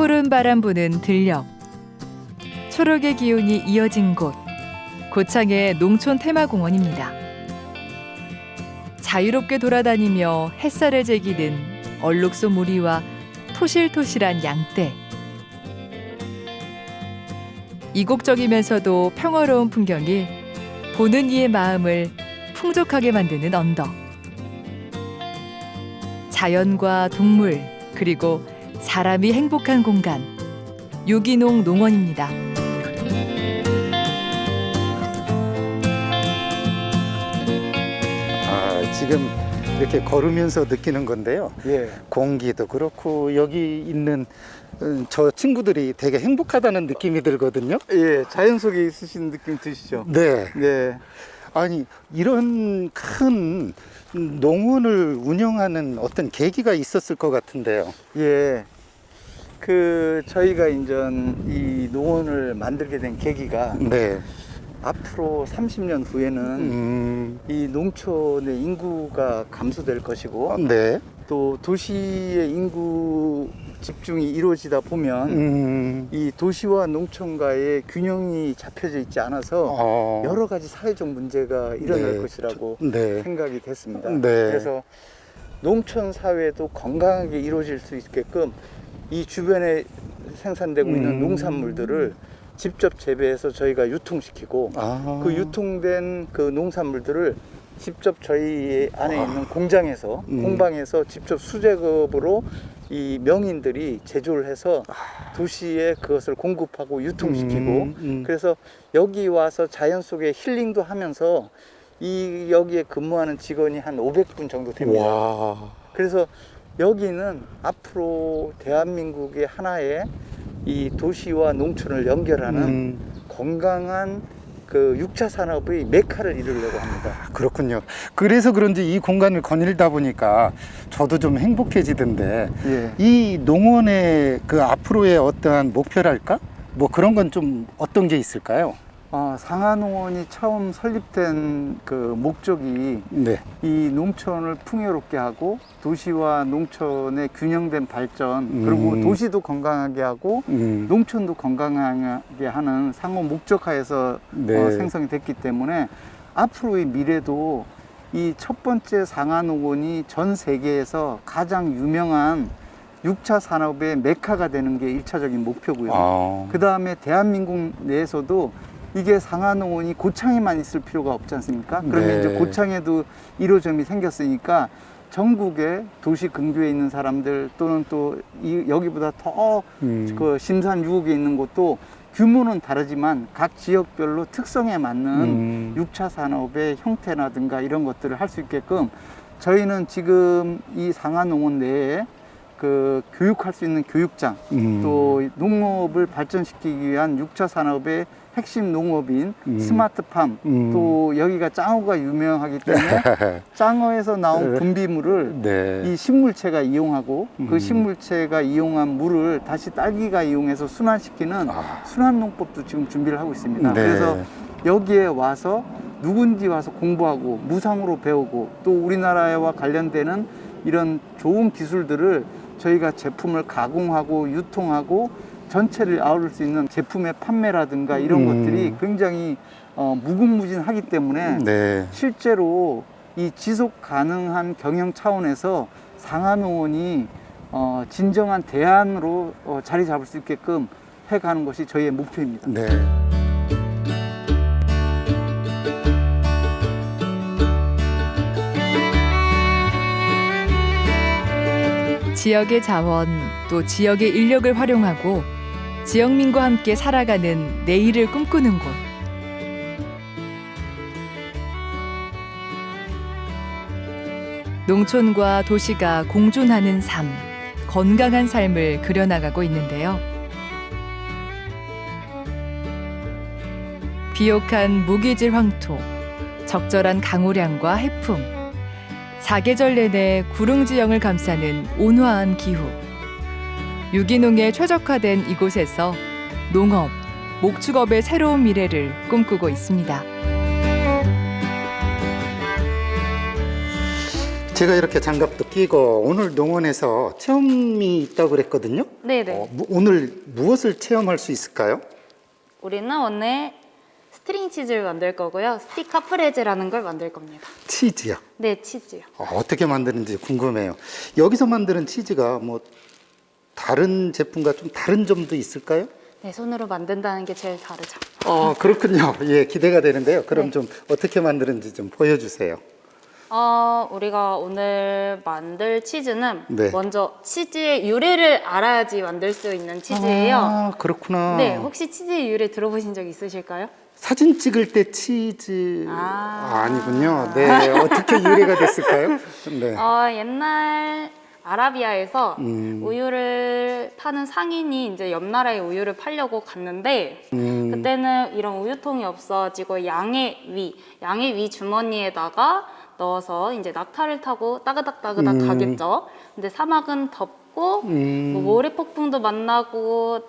푸른 바람 부는 들녘. 초록의 기운이 이어진 곳. 고창의 농촌 테마공원입니다. 자유롭게 돌아다니며 햇살을 제기는 얼룩소 무리와 토실토실한 양떼. 이국적이면서도 평화로운 풍경이 보는 이의 마음을 풍족하게 만드는 언덕. 자연과 동물 그리고 사람이 행복한 공간 유기농 농원입니다. 아, 지금 이렇게 걸으면서 느끼는 건데요. 예. 공기도 그렇고 여기 있는 음, 저 친구들이 되게 행복하다는 느낌이 들거든요. 예, 자연 속에 있으신 느낌 드시죠? 네. 네. 아니 이런 큰 농원을 운영하는 어떤 계기가 있었을 것 같은데요. 예. 그 저희가 인전 이 농원을 만들게 된 계기가 네. 앞으로 30년 후에는 음, 이 농촌의 인구가 감소될 것이고 네. 또 도시의 인구 집중이 이루어지다 보면 음, 이 도시와 농촌과의 균형이 잡혀져 있지 않아서 어, 여러 가지 사회적 문제가 일어날 네. 것이라고 네. 생각이 됐습니다. 네. 그래서 농촌 사회도 건강하게 이루어질 수 있게끔 이 주변에 생산되고 있는 음. 농산물들을 직접 재배해서 저희가 유통시키고 아, 그 유통된 그 농산물들을 직접 저희 안에 아. 있는 공장에서 음. 공방에서 직접 수제급으로 이 명인들이 제조를 해서 도시에 그것을 공급하고 유통시키고 음, 음. 그래서 여기 와서 자연 속에 힐링도 하면서 이 여기에 근무하는 직원이 한 500분 정도 됩니다. 와. 그래서 여기는 앞으로 대한민국의 하나의 이 도시와 농촌을 연결하는 음, 건강한 그 6차 산업의 메카를 이루려고 합니다. 그렇군요. 그래서 그런지 이 공간을 거닐다 보니까 저도 좀 행복해지던데 예. 이 농원의 그 앞으로의 어떠한 목표랄까? 뭐 그런 건 좀 어떤 게 있을까요? 어, 상하농원이 처음 설립된 그 목적이 네. 이 농촌을 풍요롭게 하고 도시와 농촌의 균형된 발전 그리고 음. 도시도 건강하게 하고 음, 농촌도 건강하게 하는 상호 목적하에서 네. 어, 생성이 됐기 때문에 앞으로의 미래도 이 첫 번째 상하농원이 전 세계에서 가장 유명한 6차 산업의 메카가 되는 게 일차적인 목표고요. 아, 그 다음에 대한민국 내에서도 이게 상하농원이 고창에만 있을 필요가 없지 않습니까? 그러면 네. 이제 고창에도 1호점이 생겼으니까 전국의 도시 근교에 있는 사람들 또는 또 이, 여기보다 더 음, 그 심산 유곡에 있는 곳도 규모는 다르지만 각 지역별로 특성에 맞는 음, 육 6차 산업의 형태라든가 이런 것들을 할 수 있게끔 저희는 지금 이 상하농원 내에 그 교육할 수 있는 교육장 음, 또 농업을 발전시키기 위한 6차 산업의 핵심 농업인 음. 스마트팜 음. 또 여기가 짱어가 유명하기 때문에 짱어에서 나온 분비물을 네. 이 식물체가 이용하고 음. 그 식물체가 이용한 물을 다시 딸기가 이용해서 순환시키는 아. 순환농법도 지금 준비를 하고 있습니다. 네. 그래서 여기에 와서 누군지 와서 공부하고 무상으로 배우고 또 우리나라와 관련되는 이런 좋은 기술들을 저희가 제품을 가공하고 유통하고 전체를 아우를 수 있는 제품의 판매라든가 이런 음. 것들이 굉장히 어, 무궁무진하기 때문에 네. 실제로 이 지속 가능한 경영 차원에서 상하농원이 어, 진정한 대안으로 어, 자리 잡을 수 있게끔 해가는 것이 저희의 목표입니다. 네. 지역의 자원 또 지역의 인력을 활용하고 지역민과 함께 살아가는 내일을 꿈꾸는 곳. 농촌과 도시가 공존하는 삶, 건강한 삶을 그려나가고 있는데요. 비옥한 무기질 황토, 적절한 강우량과 해풍, 사계절 내내 구릉 지형을 감싸는 온화한 기후. 유기농에 최적화된 이곳에서 농업, 목축업의 새로운 미래를 꿈꾸고 있습니다. 제가 이렇게 장갑도 끼고 오늘 농원에서 체험이 있다고 그랬거든요. 네네. 어, 무- 오늘 무엇을 체험할 수 있을까요? 우리는 오늘 스트링 치즈를 만들 거고요. 스틱 카프레제라는 걸 만들 겁니다. 치즈요. 네, 치즈요. 어, 어떻게 만드는지 궁금해요. 여기서 만드는 치즈가 뭐 다른 제품과 좀 다른 점도 있을까요? 네, 손으로 만든다는 게 제일 다르죠. 어 그렇군요. 예 기대가 되는데요. 그럼 네. 좀 어떻게 만드는지 좀 보여주세요. 어, 우리가 오늘 만들 치즈는 네. 먼저 치즈의 유래를 알아야지 만들 수 있는 치즈예요. 아 그렇구나. 네, 혹시 치즈의 유래 들어보신 적 있으실까요? 사진 찍을 때 치즈 아. 아... 니군요 네 어떻게 유래가 됐을까요? 네. 어, 옛날 아라비아에서 음. 우유를 파는 상인이 이제 옆 나라에 우유를 팔려고 갔는데 음. 그때는 이런 우유통이 없어지고 양의 위, 양의 위 주머니에다가 넣어서 이제 낙타를 타고 따그닥따그닥 음. 가겠죠. 근데 사막은 덥고 음. 뭐 모래 폭풍도 만나고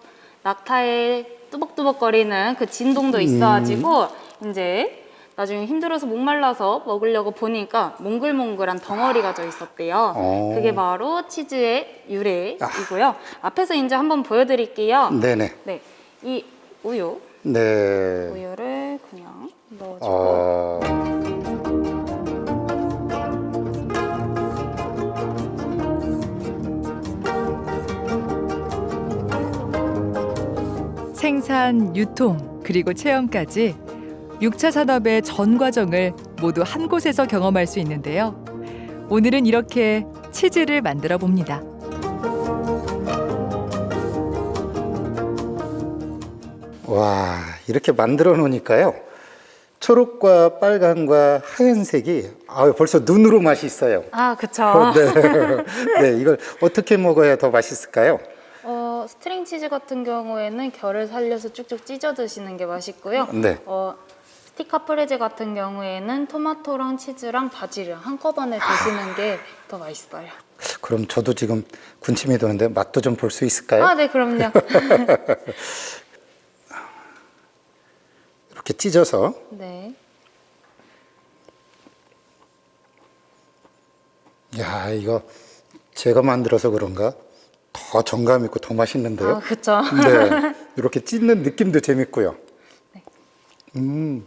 낙타의 뚜벅뚜벅거리는 그 진동도 음. 있어가지고 이제 나중에 힘들어서 목말라서 먹으려고 보니까 몽글몽글한 덩어리가 져 있었대요. 어. 그게 바로 치즈의 유래이고요. 앞에서 이제 한번 보여드릴게요. 네네. 네, 이 우유, 네. 우유를 그냥 넣어주고 어. 생산, 유통, 그리고 체험까지 6차 산업의 전 과정을 모두 한 곳에서 경험할 수 있는데요. 오늘은 이렇게 치즈를 만들어 봅니다. 와 이렇게 만들어 놓으니까요. 초록과 빨간과 하얀색이 아 벌써 눈으로 맛있어요. 아, 그쵸. 어, 네. 네, 이걸 어떻게 먹어야 더 맛있을까요? 어, 스트링 치즈 같은 경우에는 결을 살려서 쭉쭉 찢어 드시는 게 맛있고요. 네. 어, 스틱 카프레제 같은 경우에는 토마토랑 치즈랑 바질을 한꺼번에 드시는 게 더 맛있어요. 그럼 저도 지금 군침이 도는데 맛도 좀 볼 수 있을까요? 아, 네, 그럼요. 이렇게 찢어서 네. 야 이거 제가 만들어서 그런가 더 정감 있고 더 맛있는데요. 아, 그쵸. 네, 이렇게 찢는 느낌도 재밌고요. 음,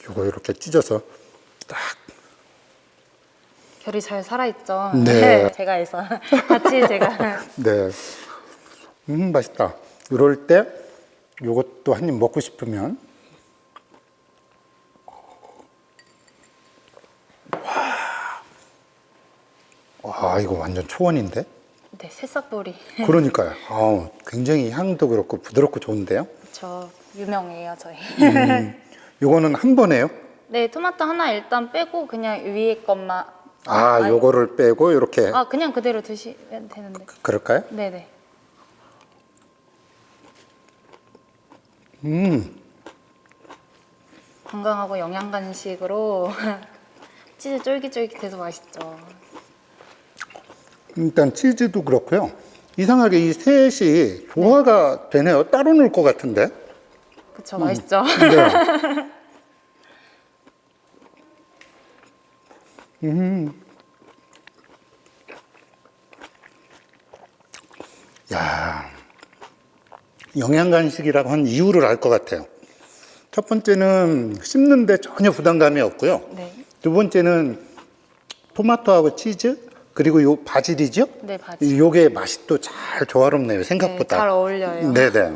이거 이렇게 찢어서 딱 결이 잘 살아있죠. 네. 제가 해서 같이 제가 네, 음 맛있다. 이럴 때 이것도 한 입 먹고 싶으면 와, 와 이거 완전 초원인데? 네, 새싹보리. 그러니까요. 아우, 굉장히 향도 그렇고 부드럽고 좋은데요. 저 유명해요, 저희. 요거는 한 번에요? 네, 토마토 하나 일단 빼고 그냥 위에 것만 아, 요거를 빼고 이렇게 아, 그냥 그대로 드시면 되는데. 그럴까요? 네, 네. 음, 건강하고 영양 간식으로 치즈 쫄깃쫄깃해서 맛있죠. 일단 치즈도 그렇고요. 이상하게 이 셋이 조화가 되네요. 따로 놓을 것 같은데. 그쵸, 맛있죠. 네. 음. 야, 영양 간식이라고 한 이유를 알 것 같아요. 첫 번째는 씹는데 전혀 부담감이 없고요. 네, 두 번째는 토마토하고 치즈 그리고 요 바질이죠? 네 바질. 요게 맛이 또 잘 조화롭네요. 생각보다. 네, 잘 어울려요. 네네.